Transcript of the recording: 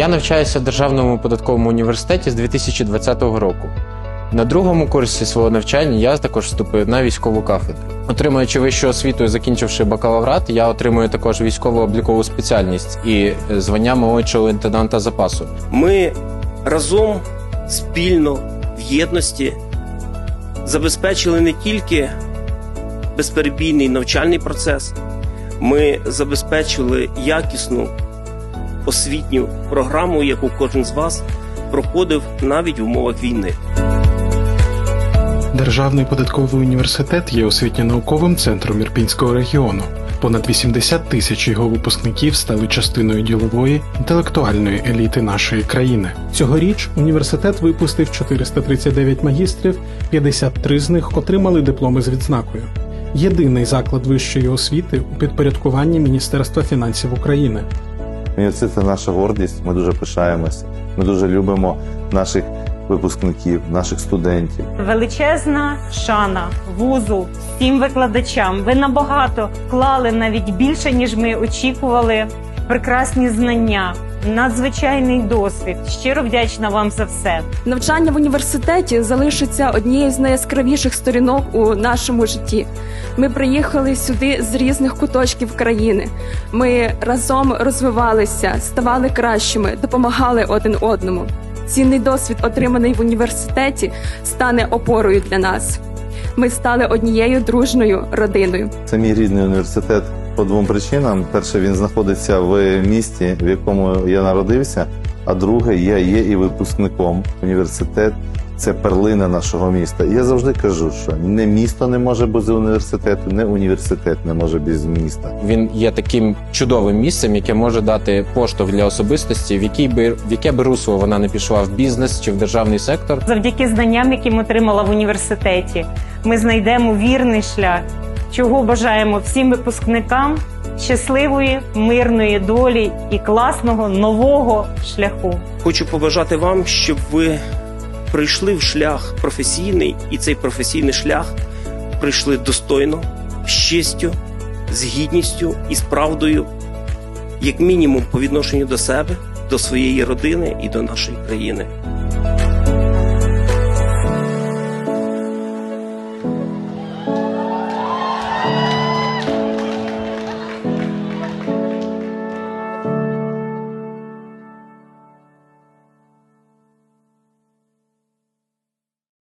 Я навчаюся в Державному податковому університеті з 2020 року. На другому курсі свого навчання я також вступив на військову кафедру. Отримуючи вищу освіту і закінчивши бакалаврат, я отримую також військово-облікову спеціальність і е, звання молодшого лейтенанта запасу. Ми разом спільно в єдності забезпечили не тільки безперебійний навчальний процес, ми забезпечили якісну освітню програму, яку кожен з вас проходив навіть в умовах війни. Державний податковий університет є освітньо-науковим центром Ірпінського регіону. Понад 80 тисяч його випускників стали частиною ділової інтелектуальної еліти нашої країни. Цьогоріч університет випустив 439 магістрів, 53 з них отримали дипломи з відзнакою. Єдиний заклад вищої освіти у підпорядкуванні Міністерства фінансів України. Університет це наша гордість. Ми дуже пишаємося. Ми дуже любимо наших випускників, наших студентів. Величезна шана вузу всім викладачам. Ви набагато вклали навіть більше, ніж ми очікували. Прекрасні знання, надзвичайний досвід. Щиро вдячна вам за все. Навчання в університеті залишиться однією з найяскравіших сторінок у нашому житті. Ми приїхали сюди з різних куточків країни. Ми разом розвивалися, ставали кращими, допомагали один одному. Цінний досвід, отриманий в університеті, стане опорою для нас. Ми стали однією дружною родиною. Це мій рідний університет по двом причинам: перше, він знаходиться в місті, в якому я народився. А друге, я є і випускником. Університет це перлина нашого міста. І я завжди кажу, що не місто не може без університету, не університет не може без міста. Він є таким чудовим місцем, яке може дати поштовх для особистості, в якій би в яке би русло вона не пішла в бізнес чи в державний сектор. Завдяки знанням, які ми отримала в університеті, ми знайдемо вірний шлях, чого бажаємо всім випускникам щасливої, мирної долі і класного нового шляху. Хочу побажати вам, щоб ви прийшли в шлях професійний, і цей професійний шлях прийшли достойно, з честю, з гідністю і з правдою, як мінімум по відношенню до себе, до своєї родини і до нашої країни.